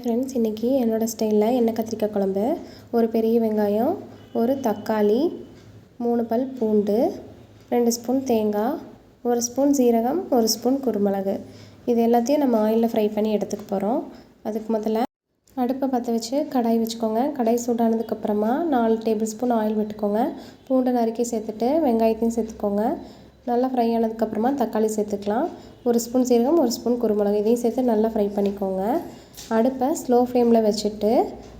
Hi friends இன்றைக்கி என்னோடய ஸ்டைலில் எண்ணெய் கத்திரிக்காய் குழம்பு ஒரு பெரிய வெங்காயம் ஒரு தக்காளி மூணு பல் பூண்டு ரெண்டு ஸ்பூன் தேங்காய் ஒரு ஸ்பூன் சீரகம் ஒரு ஸ்பூன் குருமிளகு. இது எல்லாத்தையும் நம்ம ஆயிலில் ஃப்ரை பண்ணி எடுத்துக்க போகிறோம் அதுக்கு முதல்ல அடுப்பை பற்ற வச்சு கடாய் வச்சுக்கோங்க. கடாய் சூடானதுக்கப்புறமா நாலு டேபிள் ஸ்பூன் ஆயில் விட்டுக்கோங்க. பூண்டை நறுக்கி சேர்த்துட்டு வெங்காயத்தையும் சேர்த்துக்கோங்க. நல்லா ஃப்ரை ஆனதுக்கப்புறமா தக்காளி சேர்த்துக்கலாம். ஒரு ஸ்பூன் சீரகம் ஒரு ஸ்பூன் குருமிளகு. இதையும் சேர்த்து நல்லா ஃப்ரை பண்ணிக்கோங்க. அடுப்பை ஸ்லோ ஃப்ளேமில் வச்சுட்டு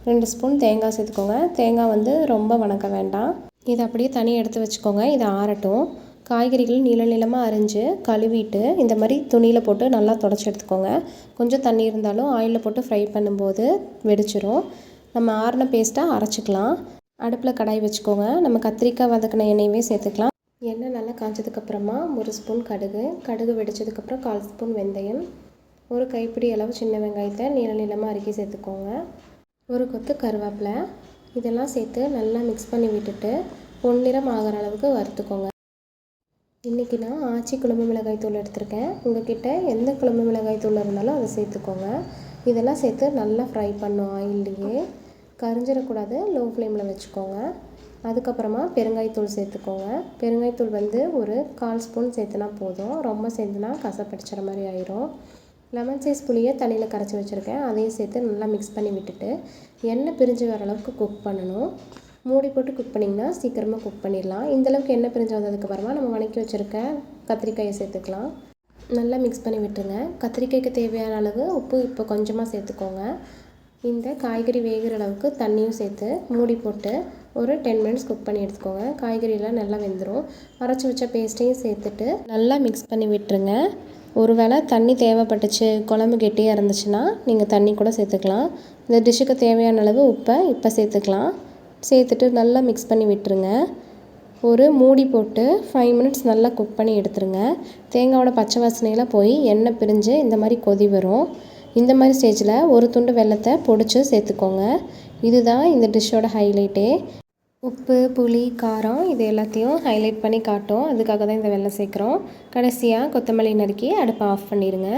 ரெண்டு ஸ்பூன் தேங்காய் சேர்த்துக்கோங்க. தேங்காய் வந்து ரொம்ப வணக்க வேண்டாம். இதை அப்படியே தனியாக எடுத்து வச்சுக்கோங்க. இதை ஆறட்டும். காய்கறிகள் நீள நீளமாக அரிஞ்சு கழுவிட்டு இந்த மாதிரி துணியில் போட்டு நல்லா தொடச்சி எடுத்துக்கோங்க. கொஞ்சம் தண்ணி இருந்தாலும் ஆயிலில் போட்டு ஃப்ரை பண்ணும்போது வெடிச்சிரும். நம்ம ஆறின பேஸ்ட்டாக அரைச்சிக்கலாம். அடுப்பில் கடாய் வச்சுக்கோங்க. நம்ம கத்திரிக்காய் வதக்கின எண்ணெயவே சேர்த்துக்கலாம். நல்லா காய்ச்சதுக்கப்புறமா ஒரு ஸ்பூன் கடுகு. கடுகு வெடிச்சதுக்கப்புறம் கால் ஸ்பூன் வெந்தயம். ஒரு கைப்பிடி அளவு சின்ன வெங்காயத்தை நீள நீளமாக அறுக்கி சேர்த்துக்கோங்க. ஒரு கொத்து கருவேப்பிலை. இதெல்லாம் சேர்த்து நல்லா மிக்ஸ் பண்ணி விட்டுட்டு பொன்னிறம் ஆகிற அளவுக்கு வறுத்துக்கோங்க. இன்றைக்கி நான் ஆச்சி குழம்பு மிளகாய் தூள் எடுத்திருக்கேன். உங்ககிட்ட எந்த குழம்பு மிளகாய் தூள் இருந்தாலும் அதை சேர்த்துக்கோங்க. இதெல்லாம் சேர்த்து நல்லா ஃப்ரை பண்ணும் ஆயில்லையே கரிஞ்சிடக்கூடாது லோ ஃப்ளேமில் வச்சுக்கோங்க. அதுக்கப்புறமா பெருங்காயத்தூள் சேர்த்துக்கோங்க. பெருங்காயத்தூள் வந்து ஒரு கால் ஸ்பூன் சேர்த்துனா போதும். ரொம்ப சேர்த்துனா கசப்படிச்சிற மாதிரி ஆயிரும். லெமன் சைஸ் புளியை தண்ணியில் கரைச்சி வச்சுருக்கேன். அதையும் சேர்த்து நல்லா மிக்ஸ் பண்ணி விட்டுட்டு எண்ணெய் பிரிஞ்சு வர அளவுக்கு குக் பண்ணணும். மூடி போட்டு குக் பண்ணிங்கன்னா சீக்கிரமாக குக் பண்ணிடலாம். இந்தளவுக்கு எண்ணெய் பிரிஞ்சு வந்ததுக்கப்புறமா நம்ம வணக்கி வச்சுருக்க கத்திரிக்காயை சேர்த்துக்கலாம். நல்லா மிக்ஸ் பண்ணி விட்டுருங்க. கத்திரிக்காய்க்கு தேவையான அளவு உப்பு இப்போ கொஞ்சமாக சேர்த்துக்கோங்க. இந்த காய்கறி வேகிற அளவுக்கு தண்ணியும் சேர்த்து மூடி போட்டு ஒரு டென் மினிட்ஸ் குக் பண்ணி எடுத்துக்கோங்க. காய்கறியெல்லாம் நல்லா வெந்துடும் அரைச்சி வச்ச பேஸ்ட்டையும் சேர்த்துட்டு நல்லா மிக்ஸ் பண்ணி விட்டுருங்க. ஒரு வேளை தண்ணி தேவைப்பட்டுச்சு குழம்பு கெட்டியாக இருந்துச்சுன்னா நீங்கள் தண்ணி கூட சேர்த்துக்கலாம். இந்த டிஷ்ஷுக்கு தேவையான அளவு உப்பை இப்போ சேர்த்துக்கலாம். சேர்த்துட்டு நல்லா மிக்ஸ் பண்ணி விட்டுருங்க. ஒரு மூடி போட்டு ஃபைவ் மினிட்ஸ் நல்லா குக் பண்ணி எடுத்துருங்க. தேங்காவோட பச்சை வாசனையில் போய் எண்ணெய் பிரிஞ்சு இந்த மாதிரி கொதி வரும். இந்த மாதிரி ஸ்டேஜில் ஒரு துண்டு வெள்ளத்தை பொடிச்சு சேர்த்துக்கோங்க. இதுதான் இந்த டிஷ்ஷோட ஹைலைட்டே உப்பு புளி காரம் இது எல்லாத்தையும் ஹைலைட் பண்ணி காட்டும். அதுக்காக தான் இந்த வெள்ளை சேர்க்குறோம். கடைசியாக கொத்தமல்லி நறுக்கி அடுப்பை ஆஃப் பண்ணிடுங்க.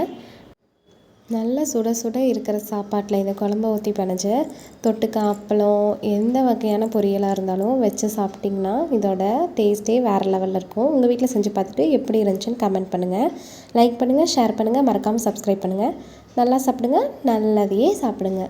நல்ல சுட சுட இருக்கிற சாப்பாட்டில் இந்த குழம்ப ஊற்றி பிணைஞ்சு தொட்டுக்க அப்பளம் எந்த வகையான பொரியலாக இருந்தாலும் வச்சு சாப்பிட்டிங்கன்னா இதோட டேஸ்ட்டே வேறு லெவலில் இருக்கும். உங்கள் வீட்டில் செஞ்சு பார்த்துட்டு எப்படி இருந்துச்சுன்னு கமெண்ட் பண்ணுங்கள் லைக் பண்ணுங்கள் ஷேர் பண்ணுங்கள் மறக்காமல் சப்ஸ்கிரைப் பண்ணுங்கள் நல்லா சாப்பிடுங்க நல்லதையே சாப்பிடுங்க.